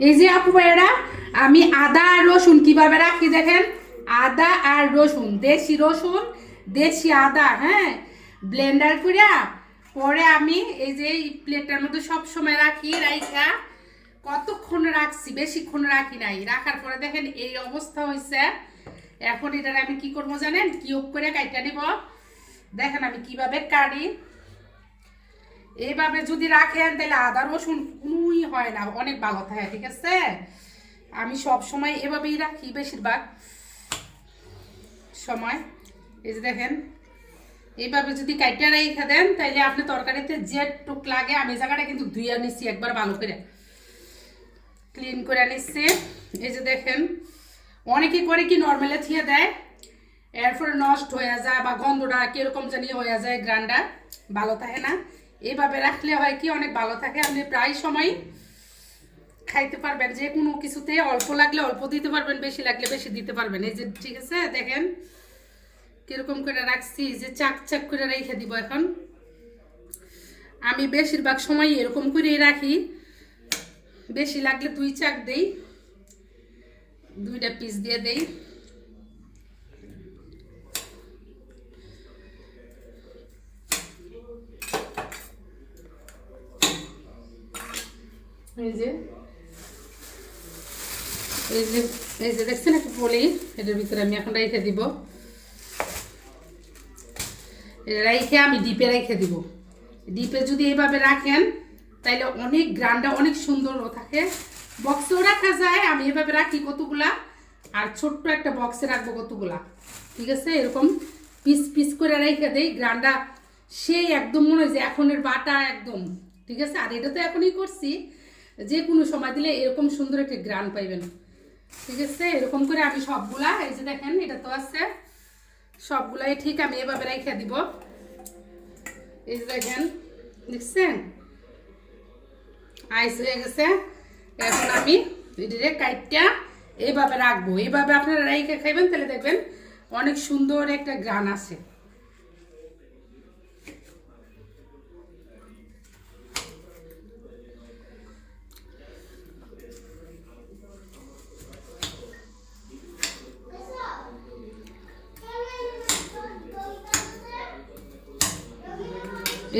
এই যে আপু ভাইয়েরা, আমি আদা আর রসুন কীভাবে রাখি দেখেন? আদা আর রসুন, দেশি রসুন, দেশি আদা হ্যাঁ? ব্লেন্ডার করে পরে আমি এই যে প্লেটটার মধ্যে সব সময় রাখি, রাইখা। কতক্ষণ রাখছি, বেশিক্ষণ রাখি নাই। রাখার পরে দেখেন এই অবস্থা হয়েছে এখন এটার আমি কি করব জানেন? কিউব করে কাইটা নিব। দেখেন আমি কীভাবে কাটি এইভাবে যদি রাখেন, তাহলে আদা, রসুন কোনোই হয় না। অনেক ভালো থাকে, ঠিক আছে? আমি সব সময় এভাবেই রাখি বেশিরভাগ সময়। এই যে দেখেন, এইভাবে যদি কাইটা রেখে দেন তাহলে আপনি তরকারিতে যে টুক লাগে, আমি জায়গাটা কিন্তু ধুইয়া নিচ্ছি একবার ভালো করে। ক্লিন করে নিচ্ছি এই যে দেখেন, অনেকে করে কি নর্মালে থিয়ে দেয়, এরপরে নষ্ট হয়ে যায় বা গন্ধটা কীরকম জানি হয়ে যায় গ্রান্ডা ভালো থাকে না। এইভাবে রাখলে হয় কি, অনেক ভালো থাকে। আপনি প্রায় সময় খাইতে পারবেন। যে কোনো কিছুতে অল্প লাগলে অল্প দিতে পারবেন, বেশি লাগলে বেশি দিতে পারবেন। এই যে, ঠিক আছে, দেখেন কীরকম করে রাখছি যে চাক চাক করে রেখে দিব এখন। আমি বেশিরভাগ সময় এরকম করেই রাখি। বেশি লাগলে দুই চাক দেই, দুইটা পিস দিয়ে দেই। এই যে এই যে এই যে দেখছেন একটা পলি, এটার ভিতরে আমি এখন রেখে দিব। রেখে আমি ডিপে রেখে দিব। ডিপে যদি এইভাবে রাখেন, তাইলে অনেক গ্রানটা অনেক সুন্দর থাকে। বক্সেও রাখা যায়, আমি এভাবে রাখি কতগুলা, আর ছোট্ট একটা বক্সে রাখব কতগুলা। ঠিক আছে? এরকম পিস পিস করে রেখে দেই, গ্রানটা সেই একদম মনে হয় যে এখনের বাটা একদম। ঠিক আছে? আর এটা তো এখনই করছি যে কোনো সময় দিলে এরকম সুন্দর একটা গ্রান পাইবেন। ঠিক আছে? এরকম করে আমি সবগুলা, এই যে দেখেন, এটা তো আছে। সবগুলাই ঠিক আমি এভাবে রেখে দিব। এই যে দেখেন, দেখছেন? আইস হয়ে গেছে। এখন আমি এটারে কাইটটা এইভাবে রাখব। এইভাবে আপনারা রেখে খাইবেন, তাহলে দেখবেন অনেক সুন্দর একটা গ্রান আছে।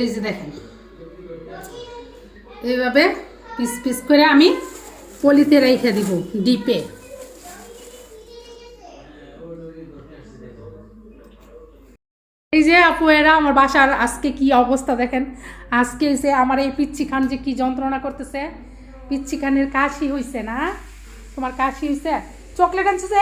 এই যে দেখেন। এইভাবে পিস পিস করে আমি পলিতে রেখে দিব, ডিপে। এই যে আপু, এরা আমার বাসার আজকে কি অবস্থা দেখেন? আজকে যে আমার এই পিচ্ছি খান যে কি যন্ত্রণা করতেছে। পিচ্ছি খানের কাশি হইছে না? তোমার কাশি হইছে? চকলেট আনছে যে?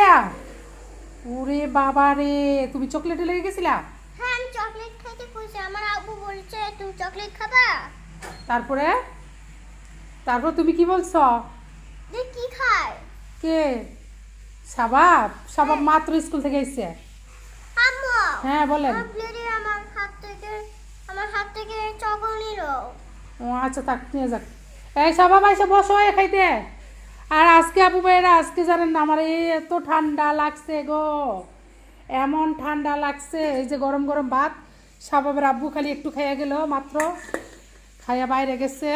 ওরে বাবা রে, তুমি চকলেটে লেগে গেছিলা? হ্যাঁ আমি চকলেট খাইতে কইছি আমার আব্বু বলছে তুমি চকলেট খাবা? তারপরে? তারপর তুমি কি বলছো? যে কি খায়? কে? সাবাব সাবাব মাত্র স্কুল থেকে এসছে। আম্মু! হ্যাঁ বলেন। আপনি আমার হাত থেকে আমার হাত থেকে চকল নিল। ও আচ্ছা তাক নিয়ে যাক। এই সাবাব এসে বসো এ খাইতে। আর আজকে আপু ভাইয়েরা আজকে জানেন না আমার এই এত ঠান্ডা লাগছে গো। এমন ঠান্ডা লাগছে, এই যে গরম গরম ভাত। সাবাবের আব্বু খালি একটু খাইয়া গেল মাত্র, খাইয়া বাইরে গেছে।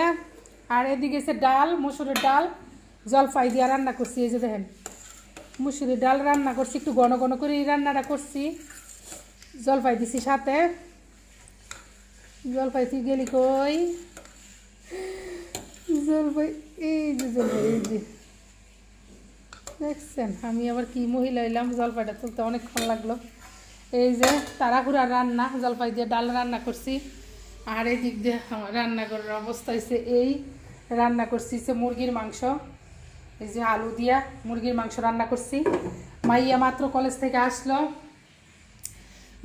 আর এদিকে গেছে ডাল, মসুরের ডাল জলপাই দিয়া রান্না করছি, এই যে দেখেন। মুসুরির ডাল রান্না করছি, একটু ঘন ঘন করে এই রান্নাটা করছি। জলপাই দিছি সাথে। জলপাই তুই গেলি কই? জলপাই এই যে জলপাই এই যে। দেখছেন? আমি আবার কি মহিলা হইলাম, জলপাইটা তুলতে অনেকক্ষণ লাগল। এই যে তাড়াহুড়া রান্না, জলপাই দিয়ে ডাল রান্না করছি। আর এই দিক দিয়ে রান্নাঘরের অবস্থা হয়েছে এই, রান্না করছি হচ্ছে মুরগির মাংস। এই যে আলু দিয়া মুরগির মাংস রান্না করছি। মাইয়া মাত্র কলেজ থেকে আসলো।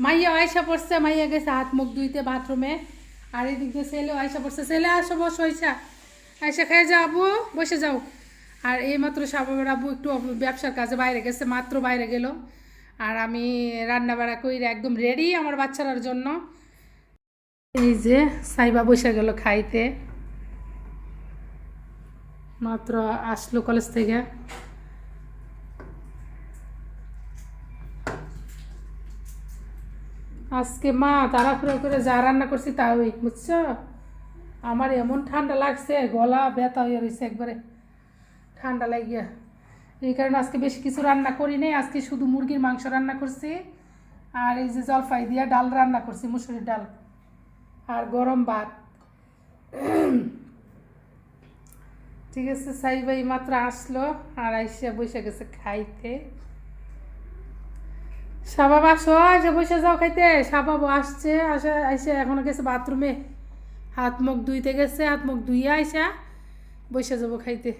মাইয়া আয়সা পড়ছে, মাইয়া গেছে হাত মুখ ধুইতে বাথরুমে। আর এদিক দিয়ে ছেলেও আয়সা পড়ছে। ছেলে আসো, বসো আয়সা আয়সা খেয়ে যাও আবু বসে যাও। আর এই মাত্র সাবাবের আবু একটু ব্যবসার কাজে বাইরে গেছে, মাত্র বাইরে গেল। আর আমি রান্না বাড়া করি একদম রেডি আমার বাচ্চারার জন্য। এই যে সাইবা বসে গেল খাইতে। মাত্র আসলো কলেজ থেকে। আজকে মা তাড়াহুড়ো করে যা রান্না করছি তা ওই বুঝছ? আমার এমন ঠান্ডা লাগছে, গলা ব্যথা হয়ে রয়েছে একবারে। ঠান্ডা লাগিয়া। এই কারণে আজকে বেশি কিছু রান্না করি নাই, আজকে শুধু মুরগির মাংস রান্না করছি, আর এই যে জলফাই দিয়া ডাল রান্না করছি, মুসুরির ডাল আর গরম ভাত। ঠিক আছে, সাই ভাই মাত্র আসলো আর আইসা বসে গেছে খাইতে। সাবাব আসো এসে বসে যাও খাইতে। সাবাব আসছে, আসা, আইসা এখনও গেছে বাথরুমে। হাত মুখ ধুইতে গেছে, হাত মুখ ধুইয়া আইসা বসে যাব খাইতে।